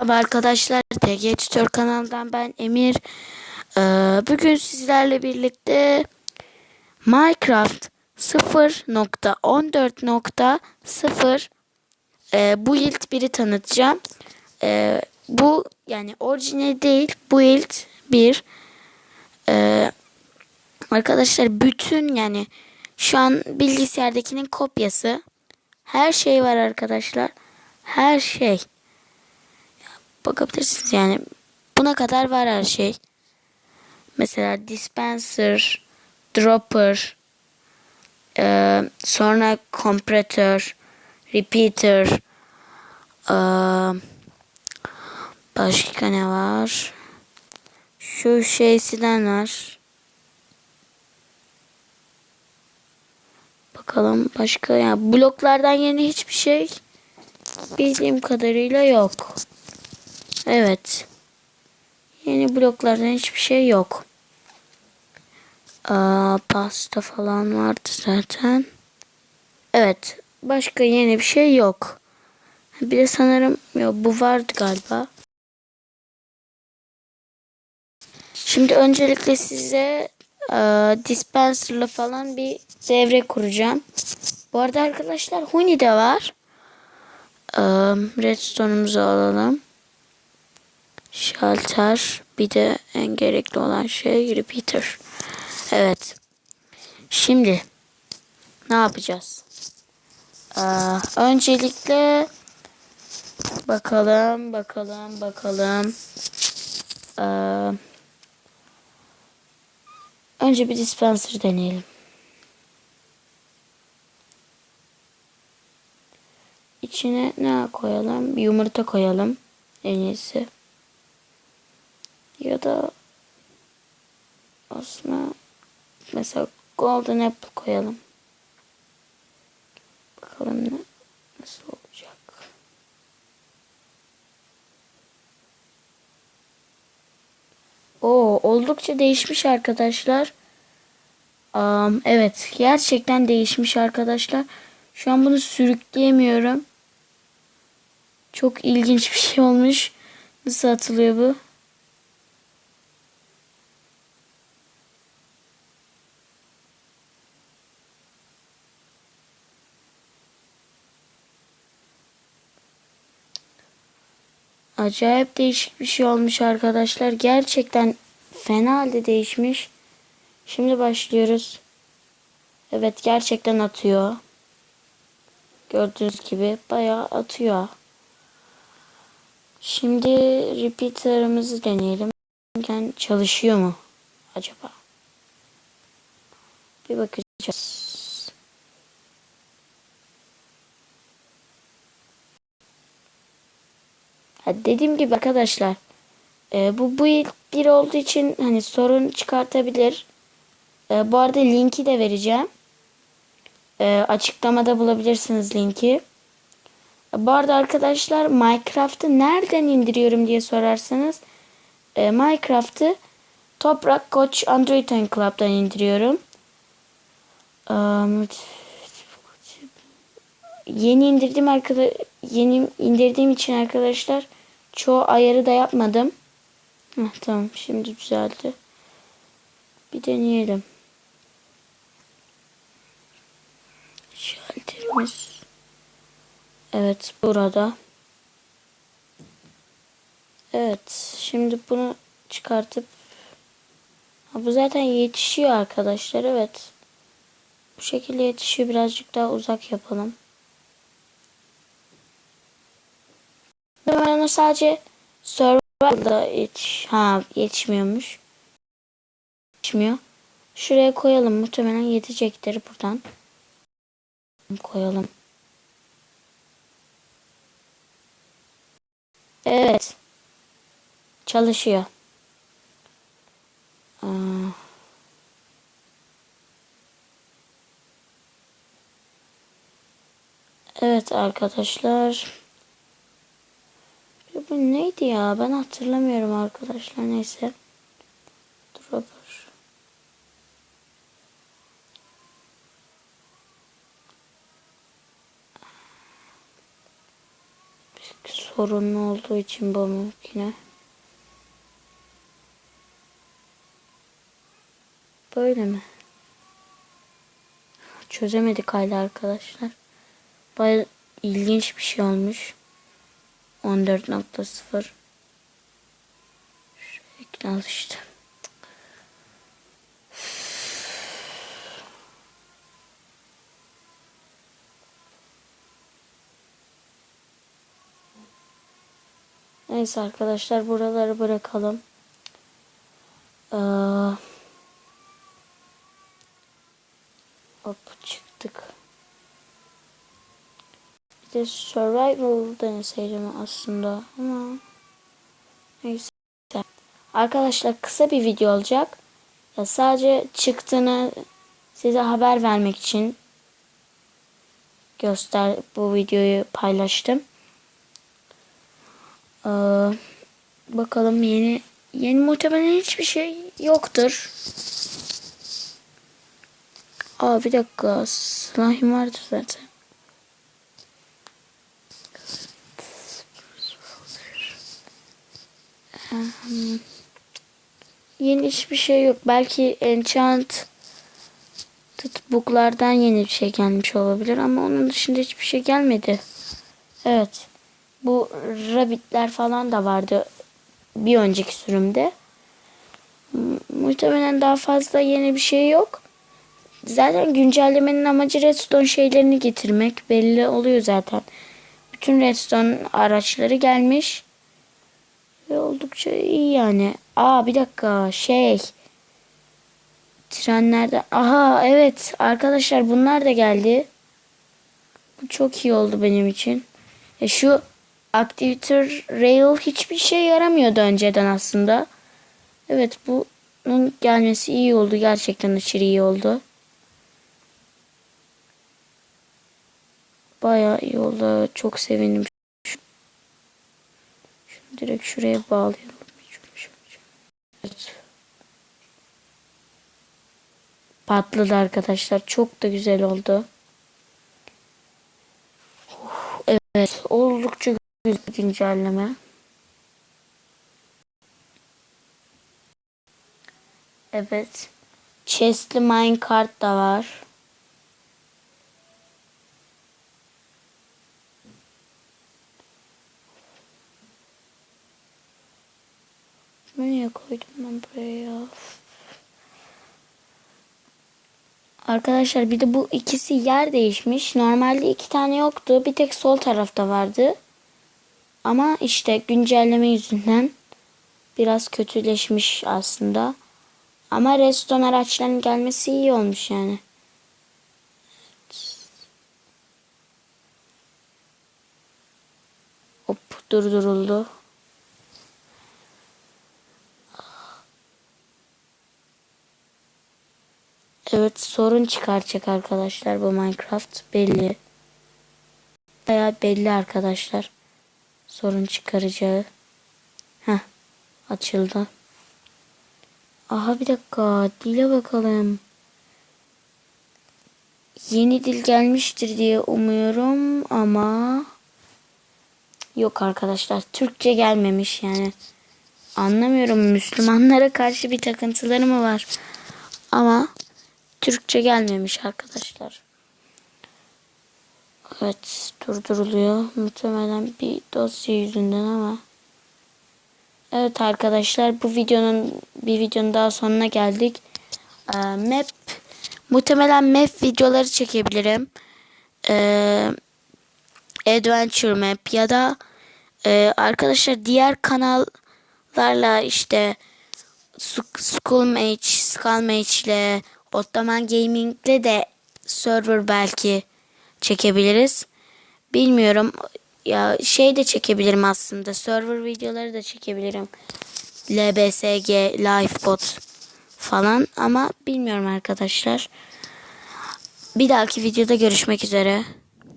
Merhaba arkadaşlar, TG Tutor kanalından ben Emir. Ee, bugün sizlerle birlikte Minecraft 0.14.0 e, build 1'i tanıtacağım. E, bu yani orijinal değil, build 1. E, arkadaşlar bütün yani şu an bilgisayardakinin kopyası. Her şey var arkadaşlar. Her şey bakabilirsiniz yani buna kadar var her şey. Mesela dispenser, dropper, e, sonra compressor, repeater, e, başka ne var? Şu şeysinden var. Bakalım başka ya yani bloklardan yeni hiçbir şey bildiğim kadarıyla yok. Evet. Yeni bloklardan hiçbir şey yok. Aa, pasta falan vardı zaten. Evet. Başka yeni bir şey yok. Bir de sanırım yok bu vardı galiba. Şimdi öncelikle size e, dispenser'la falan bir devre kuracağım. Bu arada arkadaşlar Huni de var. E, redstone'umuzu alalım. Shelter. Bir de en gerekli olan şey repeater. Evet. Şimdi ne yapacağız? Ee, öncelikle bakalım, bakalım, bakalım. Ee, önce bir dispenser deneyelim. İçine ne koyalım? Yumurta koyalım. En iyisi. Ya da aslında mesela golden apple koyalım. Bakalım ne nasıl olacak. O oldukça değişmiş arkadaşlar. Um, evet gerçekten değişmiş arkadaşlar. Şu an bunu sürükleyemiyorum. Çok ilginç bir şey olmuş. Nasıl atılıyor bu? Acayip değişik bir şey olmuş arkadaşlar. Gerçekten fena halde değişmiş. Şimdi başlıyoruz. Evet gerçekten atıyor. Gördüğünüz gibi bayağı atıyor. Şimdi repeater'ımızı deneyelim. Çalışıyor mu acaba? Bir bakacağız. Dediğim gibi arkadaşlar e, bu bu bir olduğu için hani sorun çıkartabilir. E, bu arada linki de vereceğim. E, açıklamada bulabilirsiniz linki. E, bu arada arkadaşlar Minecraft'ı nereden indiriyorum diye sorarsanız e, Minecraft'ı Toprak Koç Android Club'dan indiriyorum. Um, yeni indirdiğim arkadaş yeni indirdiğim için arkadaşlar çoğu ayarı da yapmadım. Heh, tamam şimdi düzeldi. Bir deneyelim. Şalterimiz. Evet burada. Evet şimdi bunu çıkartıp ha, bu zaten yetişiyor arkadaşlar evet. Bu şekilde yetişiyor birazcık daha uzak yapalım. Onu sadece serverda yetiş ha yetişmiyormuş. Yetişmiyor. Şuraya koyalım muhtemelen yetecektir buradan. Koyalım. Evet. Çalışıyor. Aa. Evet arkadaşlar. Bu neydi ya? Ben hatırlamıyorum arkadaşlar. Neyse. Dropper. Bir sorunlu olduğu için bu makine. Böyle mi? Çözemedik hala arkadaşlar. Baya ilginç bir şey olmuş. 14.0 Şöyle al işte. Neyse arkadaşlar buraları bırakalım. Ee, hop çıktık. De survival deneseydim aslında ama neyse. Arkadaşlar kısa bir video olacak. Ya sadece çıktığını size haber vermek için göster bu videoyu paylaştım. Ee, bakalım yeni yeni muhtemelen hiçbir şey yoktur. Aa bir dakika slime vardı zaten. Yeni hiçbir şey yok. Belki enchant booklardan yeni bir şey gelmiş olabilir ama onun dışında hiçbir şey gelmedi. Evet. Bu rabbitler falan da vardı bir önceki sürümde. Muhtemelen daha fazla yeni bir şey yok. Zaten güncellemenin amacı redstone şeylerini getirmek belli oluyor zaten. Bütün redstone araçları gelmiş. Ve oldukça iyi yani. Aa bir dakika şey. Trenlerde. Aha evet arkadaşlar bunlar da geldi. Bu çok iyi oldu benim için. E şu Activator Rail hiçbir şey yaramıyordu önceden aslında. Evet bunun gelmesi iyi oldu. Gerçekten aşırı iyi oldu. Bayağı iyi oldu. Çok sevindim. Direkt şuraya bağlayalım. Evet. Patladı arkadaşlar. Çok da güzel oldu. Evet. Oldukça güzel güncelleme. Evet. Chest'li minecart da var. Niye koydum ben buraya ya? Arkadaşlar bir de bu ikisi yer değişmiş. Normalde iki tane yoktu. Bir tek sol tarafta vardı. Ama işte güncelleme yüzünden biraz kötüleşmiş aslında. Ama redstone araçların gelmesi iyi olmuş yani. Hop durduruldu. Evet sorun çıkaracak arkadaşlar bu Minecraft belli. Baya belli arkadaşlar. Sorun çıkaracağı. Heh açıldı. Aha bir dakika dile bakalım. Yeni dil gelmiştir diye umuyorum ama yok arkadaşlar Türkçe gelmemiş yani. Anlamıyorum Müslümanlara karşı bir takıntıları mı var? Ama Türkçe gelmemiş arkadaşlar. Evet durduruluyor. Muhtemelen bir dosya yüzünden ama. Evet arkadaşlar bu videonun bir videonun daha sonuna geldik. Ee, map muhtemelen map videoları çekebilirim. Ee, adventure map ya da e, arkadaşlar diğer kanallarla işte School Mage, Skull Mage ile Ottoman Gaming'le de server belki çekebiliriz. Bilmiyorum. Ya şey de çekebilirim aslında. Server videoları da çekebilirim. LBSG, Lifebot falan ama bilmiyorum arkadaşlar. Bir dahaki videoda görüşmek üzere.